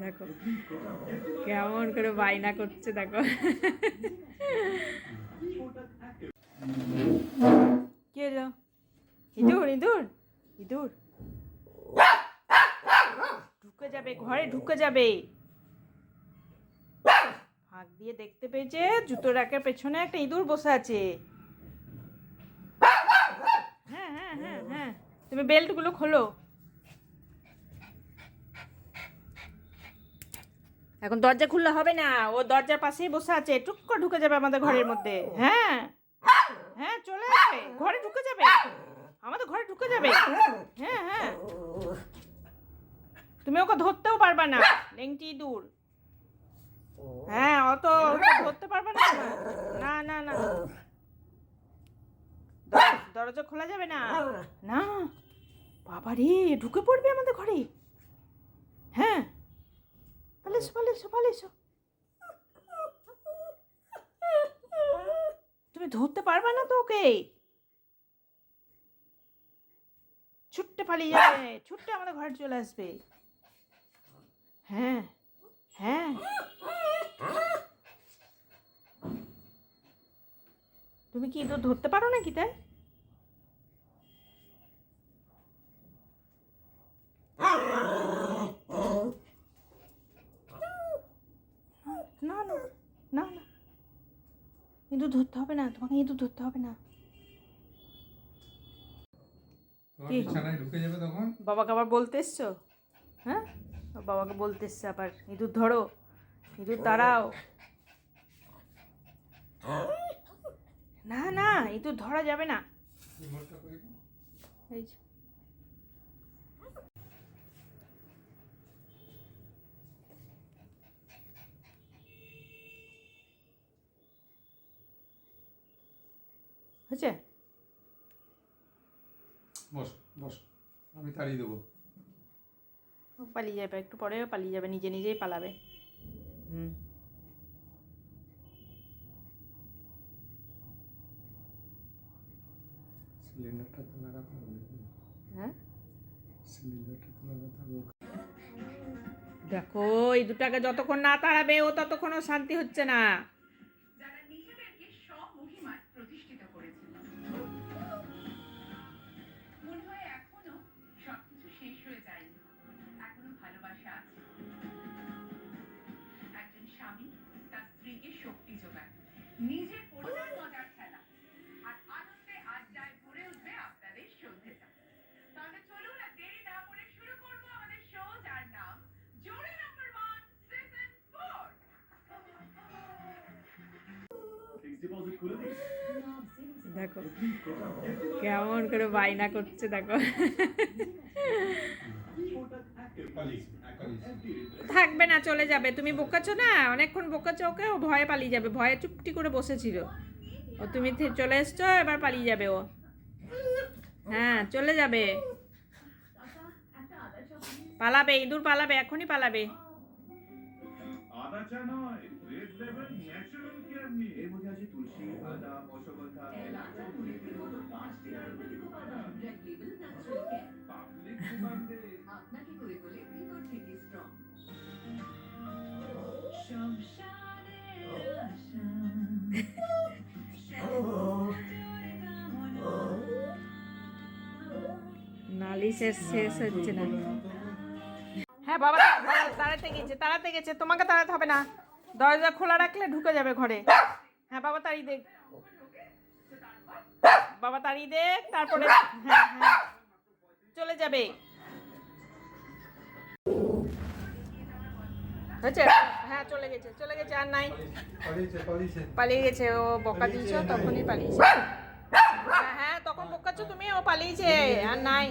দেখো, কেমন করে বায়না করছে, দেখো। কি এলো ইঁদুর ইঁদুর ইঁদুর। ঢুকে যাবে, ঘরে ঢুকে যাবে। ফাঁক দিয়ে দেখতে পেয়েছে জুতো রাখের পেছনে একটা ইঁদুর বসে আছে। হ্যাঁ হ্যাঁ হ্যাঁ হ্যাঁ। তুমি বেল্টগুলো খোলো। এখন দরজা খুললে হবে না। ও দরজার পাশেই বসে আছে। টুক করে ঢুকে যাবে আমাদের ঘরের মধ্যে। হ্যাঁ। হ্যাঁ চলে আসবে। ঘরে ঢুকে যাবে। আমাদের ঘরে ঢুকে যাবে। হ্যাঁ হ্যাঁ। তুমি ওকে ধরতেও পারবা না। লেংটি দূর। হ্যাঁ অত ধরতে পারবে না। না না না। দর- দরজা খোলা যাবে না। না। বাবা রে ঢুকে পড়বে আমাদের ঘরে। হ্যাঁ। এসো তুমি ধরতে পারবে না তো ওকে ছুট্টে পালিয়ে যাবে, ছুট্টে আমাদের ঘরে চলে আসবে। হ্যাঁ হ্যাঁ। তুমি কি ধরতে পারো নাকি তাই না না না না ইঁদুর ধরতে হবে না তোমাকে ইঁদুর ধরতে হবে না। বাবাকে আবার বলতে এসছো? হ্যাঁ? বাবাকে বলতে এসছে আবার। ইঁদুর ধরো ইঁদুর দাঁড়াও। না না ইঁদুর ধরা যাবে না। এই হয়েছে? বস বস আমি তাড়িয়ে দেবো। ও পালিয়ে যাবে একটু পরে পালিয়ে যাবে নিজে নিজেই পালাবে। হুম। সিলিন্ডারটা তো লাগাতে হবে হ্যাঁ? সিলিন্ডারটা তো লাগাতে হবে। দেখো এই দুটাকে যতক্ষণ না তাড়াবে ও ততক্ষণ ওর শান্তি হচ্ছে না। দেখো কেমন করে বায়না করছে দেখো। থাকবে না চলে যাবে। তুমি বোকাছো না? অনেকক্ষণ বোকাছো ওকে ও ভয়ে পালিয়ে যাবে। ভয়ে চুপটি করে বসেছিল। ও তুমি চলে এসছো এবার পালিয়ে যাবে ও। হ্যাঁ চলে যাবে। পালাবে ইঁদুর পালাবে এখনই পালাবে। আদা চা নয়। রেড লেভেল ন্যাচারাল কেয়ার নিয়ে এর মধ্যে আছে তুলসী আদা অশ্বগন্ধা আপনাকে করে তোলে ভিতর থেকে স্ট্রং নালিশের শেষ হচ্ছে না। হ্যাঁ বাবা বাবা তাড়াতে গেছে তাড়াতে গেছে তোমাকে তাড়াতে হবে না। দরজা খোলা রাখলে ঢুকে যাবে ঘরে। হ্যাঁ বাবা তাড়িয়ে দেখ বাবা তাড়িয়ে দেখ তারপরে হ্যাঁ হ্যাঁ। চলে যাবে। হয়েছে? হ্যাঁ চলে গেছে চলে গেছে আর নাই। পালিয়ে গেছে ও বকা দিয়েছ তখনই পালিয়েছে। হ্যাঁ হ্যাঁ তখন বকাচ্ছ তুমি ও পালিয়েছে আর নাই।